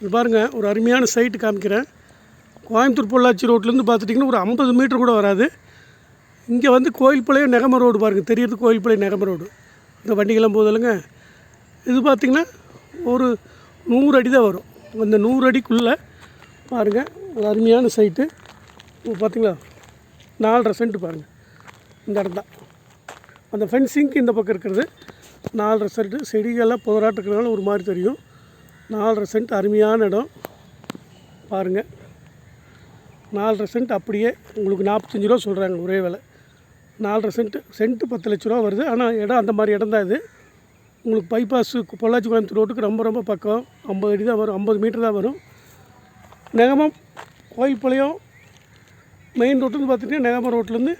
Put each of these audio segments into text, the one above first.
இது பாருங்கள் ஒரு அருமையான சைட்டு காமிக்கிறேன். கோயம்புத்தூர் பொள்ளாச்சி ரோட்லேருந்து பார்த்துட்டிங்கன்னா ஒரு ஐம்பது மீட்டர் கூட வராது. இங்கே வந்து கோயில்பாளையம் நெகம ரோடு பாருங்கள் தெரியுறது கோயில்பாளையம் நெகம ரோடு இந்த வண்டிகள்லாம் போதில்லைங்க இது பார்த்திங்கன்னா ஒரு நூறு அடி தான் வரும். அந்த நூறு அடிக்குள்ளே பாருங்கள் ஒரு அருமையான சைட்டு பார்த்திங்களா? நாலரை சென்ட் பாருங்கள் இந்த இடம் தான் அந்த ஃபென்சிங்க்கு இந்த பக்கம் இருக்கிறது. நாலரை சென்ட்டு செடிகள்லாம் புதராட்டு இருக்கிறதுனால ஒரு மாதிரி தெரியும். நாலரை சென்ட் அருமையான இடம். பாருங்கள் நாலரை சென்ட் அப்படியே உங்களுக்கு நாற்பத்தஞ்சு ரூபா சொல்கிறாங்க ஒரே விலை. நாலரை சென்ட்டு சென்ட்டு பத்து லட்ச ரூபா வருது. ஆனால் இடம் அந்த மாதிரி இடம் தான் இது. உங்களுக்கு பைபாஸ் பொள்ளாச்சி கோயம்புத்தூர் ரோட்டுக்கு ரொம்ப ரொம்ப பக்கம். ஐம்பது அடி தான் வரும். ஐம்பது மீட்டர் தான் வரும். நெகமம் கோயில்பாளையம் மெயின் ரோட்டுன்னு பார்த்துட்டிங்கன்னா நெகம ரோட்லேருந்து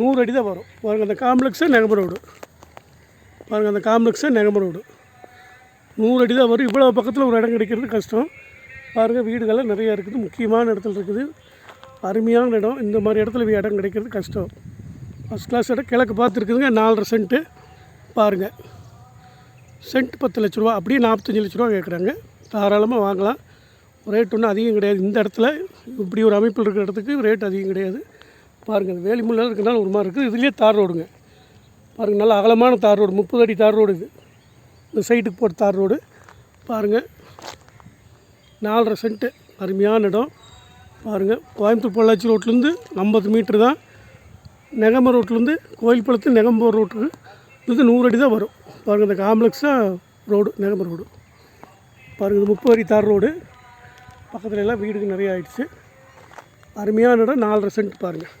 நூறு அடி தான் வரும். பாருங்கள் அந்த காம்ப்ளெக்ஸே நெகம ரோடு பாருங்கள் அந்த காம்ப்ளெக்ஸே நெகம ரோடு நூறு அடி தான் வரும். இவ்வளோ பக்கத்தில் ஒரு இடம் கிடைக்கிறது கஷ்டம். பாருங்கள் வீடுகள்லாம் நிறையா இருக்குது. முக்கியமான இடத்துல இருக்குது. அருமையான இடம். இந்த மாதிரி இடத்துல இடம் கிடைக்கிறது கஷ்டம். ஃபஸ்ட் கிளாஸ் இடம். கிழக்கு பார்த்துருக்குதுங்க. நாலரை சென்ட்டு பாருங்கள் சென்ட் பத்து லட்ச ரூபா. அப்படியே நாற்பத்தஞ்சு லட்ச ரூபா கேட்குறாங்க. தாராளமாக வாங்கலாம். ரேட் ஒன்றும் அதிகம் கிடையாது. இந்த இடத்துல இப்படி ஒரு அமைப்பில் இருக்கிற இடத்துக்கு ரேட் அதிகம் கிடையாது. பாருங்கள் வேலி முள்ளாக இருக்கிறனால ஒரு மாதிரி இருக்குது. இதுலேயே தார் ரோடுங்க. பாருங்கள் நல்ல அகலமான தார் ரோடு. முப்பது அடி தார் ரோடு இது. இந்த சைட்டுக்கு போகிற தார் ரோடு பாருங்கள் நாலரை சென்ட்டு அருமையான இடம். பாருங்கள் கோயம்புத்தூர் பொள்ளாச்சி ரோட்லேருந்து ஐம்பது மீட்ரு தான். நெகம்ப ரோட்லேருந்து கோயில்பழத்து நெகம்பூர் ரோட்டுக்கு இது நூறு அடி தான் வரும். பாருங்கள் இந்த காம்ப்ளெக்ஸாக ரோடு நெகம்ப ரோடு. பாருங்கள் இது முப்பது அடி தார் ரோடு. பக்கத்துல எல்லாம் வீடுக்கு நிறைய ஆயிடுச்சு. அருமையான இடம் நாலரை சென்ட் பாருங்கள்